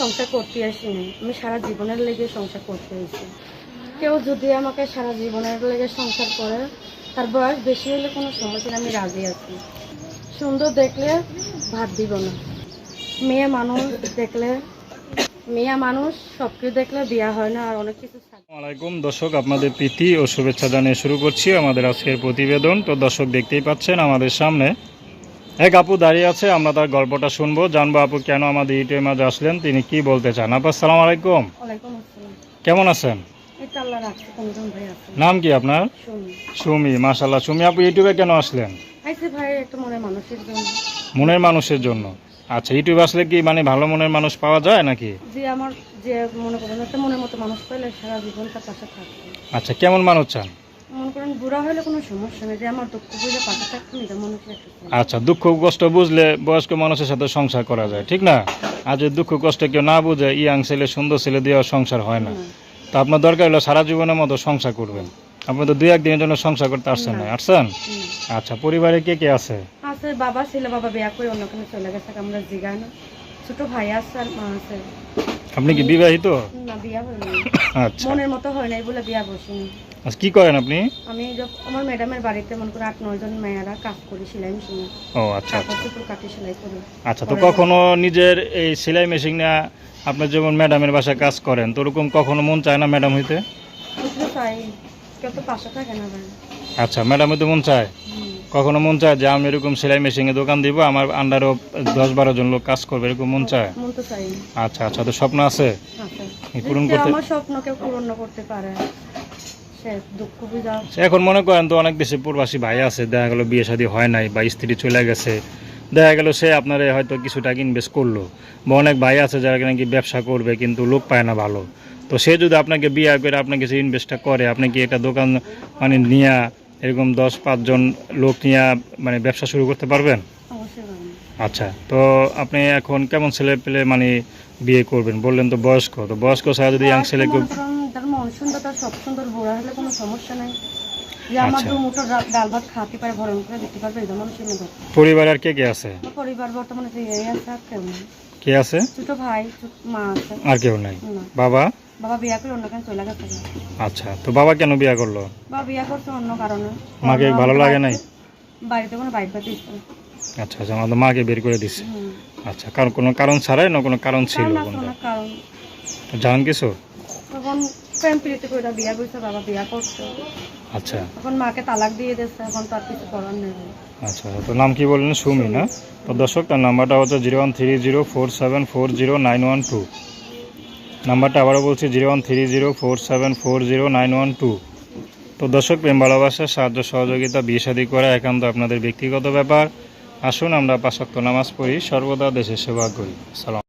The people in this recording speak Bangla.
সংসার করতে আসিনি। আমি সারা জীবনের লেগে সংসার করতে এসেছি কেউ যদি আমাকে সারা জীবনের লেগে সংসার করে, তার বয়স বেশি হলে কোনো সমস্যা আমি রাজি আছি। সুন্দর দেখলে ভাত দিব না। মেয়ে মানুষ দেখলে, মেয়ে মানুষ সব কিছু দেখলে বিয়া হয় না, আর অনেক কিছু থাকে। আসসালামাইকুম দর্শক, আপনাদের প্রীতি ও শুভেচ্ছা জানিয়ে শুরু করছি আমাদের আজকের প্রতিবেদন। তো দর্শক দেখতেই পাচ্ছেন আমাদের সামনে এক আপু দাঁড়িয়ে আছে আমরা তার গল্পটা শুনব। জানব আপু কেন আমাদের ইউটিউবের মাঝে আসলেন তিনি কি বলতে চান? আপু আসসালামু আলাইকুম। কেমন আছেন? নাম কি আপনার? সুমি। মাশাল্লাহ সুমি আপু ইউটিউবে কেন আসলেন? মনে মনের মানুষের জন্য। আচ্ছা ইউটিউবে আসলে কি মানে ভালো মনের মানুষ পাওয়া যায় নাকি? আমার যে মনে করেন মনের মতো মানুষ পেলে সারা জীবন তার পাশে থাকবে। আচ্ছা কেমন মানুষ চান? মনে করেন বুড়া হলে কোনো সমস্যা নেই যে আমার দুঃখ বুঝে পাশে থাকতে এটা মনে একটা আচ্ছা দুঃখ কষ্ট বুঝলে বয়স্ক মানুষের সাথে সংসার করা যায় ঠিক না? আর যদি দুঃখ কষ্ট কেউ না বুঝে ইয়াং ছেলে সুন্দর ছেলে দিয়ে সংসার হয় না। তো আপনার দরকার হলো সারা জীবনের মতো সংসার করবেন। আপনি তো দুই একদিনের জন্য সংসার করতে আসছেন না। আসছেন? আচ্ছা পরিবারে কে কে আছে? আছে বাবা ছিল বাবা বিয়া করে অন্য কোনো চলে গেছে আমরা জিগাই না ছোট ভাই আছে আর মা আছে। আপনি কি বিবাহিত? না বিয়া আচ্ছা। মনের মতো হয় নাই বলে বিয়া বসিনি। আচ্ছা কি করেন আপনি? আমি যখন আমার ম্যাডামের বাড়িতে মনে করে আট নয় জন মেয়েরা কাজ করি সেলাই মেশিনে। ও আচ্ছা কাপড় আচ্ছা চোপড় কাটি সেলাই করি। আচ্ছা তো কখনো নিজের এই সেলাই মেশিন না আপনার যেমন ম্যাডামের বাসায় কাজ করেন তো ওরকম কখনো মন চায় না ম্যাডাম হইতে? বুঝতে চাই। কেউ তো পাশে থাকে না ভাই। আচ্ছা ম্যাডাম হইতে মন চায়? হুম। কখনো মন চায় যে আমি এরকম সেলাই মেশিনে দোকান দিব আমার আন্ডারও দশ বারো জন লোক কাজ করবে এরকম মন চায়? মন তো চাই আচ্ছা আচ্ছা তো স্বপ্ন আছে? পূরণ করতে- আমার স্বপ্ন পূরণ করতে পারে। এখন মনে করেন তো অনেক দেশে প্রবাসী ভাই আছে দেখা গেল বিয়ে শাদী হয় নাই বা স্ত্রী চলে গেছে। দেখা গেল সে আপনার হয়তো কিছু টাকা ইনভেস্ট করল। বা অনেক ভাই আছে যারা নাকি ব্যবসা করবে কিন্তু লোক পায় না ভালো। তো সে যদি আপনাকে বিয়ে করে আপনাকে সে ইনভেস্টটা করে আপনি কি একটা দোকান মানে নিয়ে এরকম দশ পাঁচজন লোক নিয়ে মানে ব্যবসা শুরু করতে পারবেন? আচ্ছা তো আপনি এখন কেমন ছেলে পেলে মানে বিয়ে করবেন? বললেন তো বয়স্ক তো বয়স্ক ছাড়া যদি ইয়াং ছেলে সব সুন্দর বুড়া হলে কোনো সমস্যা নাই। আচ্ছা। পরিবার আর কে কে আছে? পরিবার বর্তমানে কে আছে? ছোট ভাই মা আছে। আর কেউ নাই। বাবা? বাবা বিয়া করে অন্য চলে গেছে আচ্ছা তো বাবা কেন বিয়ে করল? বাবা বিয়া করছে অন্য কারণে। মাকে ভালো লাগে নাই? বাড়িতে কোনো বাইক পাতি আচ্ছা আচ্ছা আমাদের মাকে বের করে দিছে। আচ্ছা কারণ কোনো কারণ ছাড়াই না কোনো কারণ ছিল জানেন কিছু? তখন প্রেম প্রীতি করে বিয়া করছে বাবা বিয়া করছে। আচ্ছা। এখন মাকে তালাক দিয়ে দিচ্ছে এখন তো আর কিছু করার নেই। আচ্ছা তো নাম কি বললেন? সুমি না? তো দর্শক তার নাম্বারটা হচ্ছে zero one three zero four seven four zero nine one two. নাম্বারটা আবারও বলছি, zero one three zero four seven four zero nine one two. তো দর্শক, প্রেম, ভালোবাসা, সাহায্য, সহযোগিতা, বিয়ে শাদী করা একান্ত আপনাদের ব্যক্তিগত ব্যাপার। আসুন, আমরা পাশাক্ত নামাজ পড়ি। সর্বদা দেশের সেবা করি। সালাম।